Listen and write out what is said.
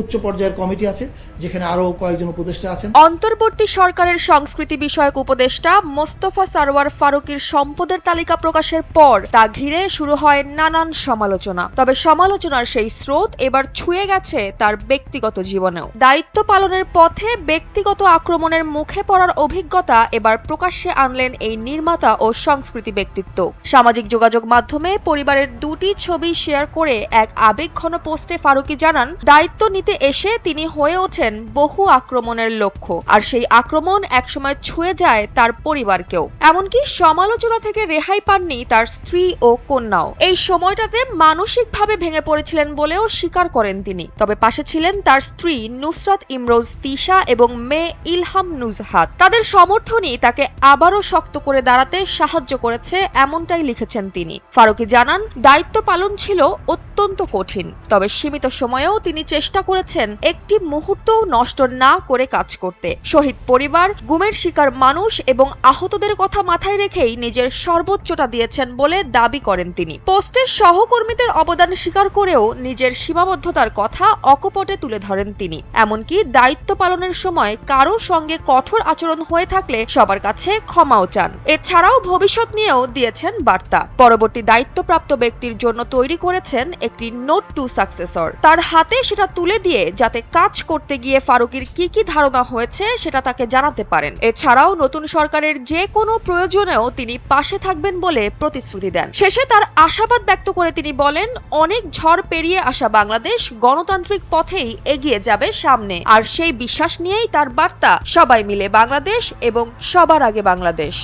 উচ্চ পর্যায়ের কমিটি আছে, যেখানে আরও কয়েকজন উপদেষ্টা আছেন। অন্তর্বর্তী সরকারের সংস্কৃতি বিষয়ক উপদেষ্টা মোস্তফা সারোয়ার ফারুকির সম্পদের তালিকা প্রকাশের পর তা ঘিরে শুরু হয় নানান সমালোচনা। তবে সমালোচনার সেই স্রোত এবার ছুঁয়ে গেছে তার ব্যক্তিগত জীবনেও। দায়িত্ব পালনের পথে ব্যক্তিগত আক্রমণের মুখে পড়ার অভিজ্ঞতা এবার প্রকাশ্যে আনলেন এই নির্মাতা ও সংস্কৃতি ব্যক্তিত্ব। সামাজিক যোগাযোগ মাধ্যমে পরিবারের দুটি ছবি শেয়ার করে এক আবেগঘন পোস্টে ফারুকি জানান, দায়িত্ব নিতে এসে তিনি হয়ে ওঠেন বহু আক্রমণের লক্ষ্য। আর সেই আক্রমণ একসময় ছুঁয়ে যায় তার পরিবারকেও। এমনকি সমালোচনা থেকে রেহাই পাননি তার স্ত্রী ও কন্যাও। এই সময়টাতে মানসিকভাবে ভেঙে পড়েছিলেন বলেও স্বীকার করেন তিনি। তবে পাশে ছিলেন তার স্ত্রী নুসরাত ইমরোজ তিশা এবং মেয়ে ইলহাম নুজহাত। তাদের সমর্থনই তাকে আবারও শক্ত করে দাঁড়াতে সাহায্য করেছে, এমনটাই লিখেছেন তিনি। ফারুকি জানান, দায়িত্ব পালন ছিল অত্যন্ত কঠিন, তবে সীমিত সময়েও তিনি চেষ্টা করেছেন একটি মুহূর্তও নষ্ট না করে কাজ করতে। শহীদ পরিবার, গুমের শিকার মানুষ এবং আহতদের কথা মাথায় রেখেই নিজের সর্বোচ্চটা দিয়েছেন বলে দাবি করেন তিনি। পোস্টের সহকর্মীদের অবদান স্বীকার করেও নিজের সীমাবদ্ধতার কথা অকপটে তুলে ধরেন তিনি। এমনকি দায়িত্ব পালনের সময় কারও সঙ্গে কঠোর আচরণ হয়ে থাকলে সবার কাছে ক্ষমাও চান। এছাড়াও ভবিষ্যৎ নিয়েও দিয়েছেন বার্তা। পরবর্তী দায়িত্বপ্রাপ্ত ব্যক্তির জন্য তৈরি করেছেন একটি নোট টু সাকসেসর। তার হাতে সেটা তুলে দিয়ে যাতে কাজ করতে গিয়ে ফারুকির কি কি ধারণা হয়েছে সেটা তাকে জানাতে পারেন। এছাড়াও নতুন সরকারের যে কোনো প্রয়োজনেও তিনি পাশে থাকবেন বলে প্রতিশ্রুতি দেন। শেষে তার আশাবাদ ব্যক্ত করে তিনি বলেন, অনেক ঝড় পেরিয়ে আসা বাংলাদেশ গণতান্ত্রিক পথেই এগিয়ে যাবে সামনে। আর সেই বিশ্বাস নিয়েই তার বার্তা সবাই মিলে বাংলাদেশ এবং সবার আগে বাংলাদেশ।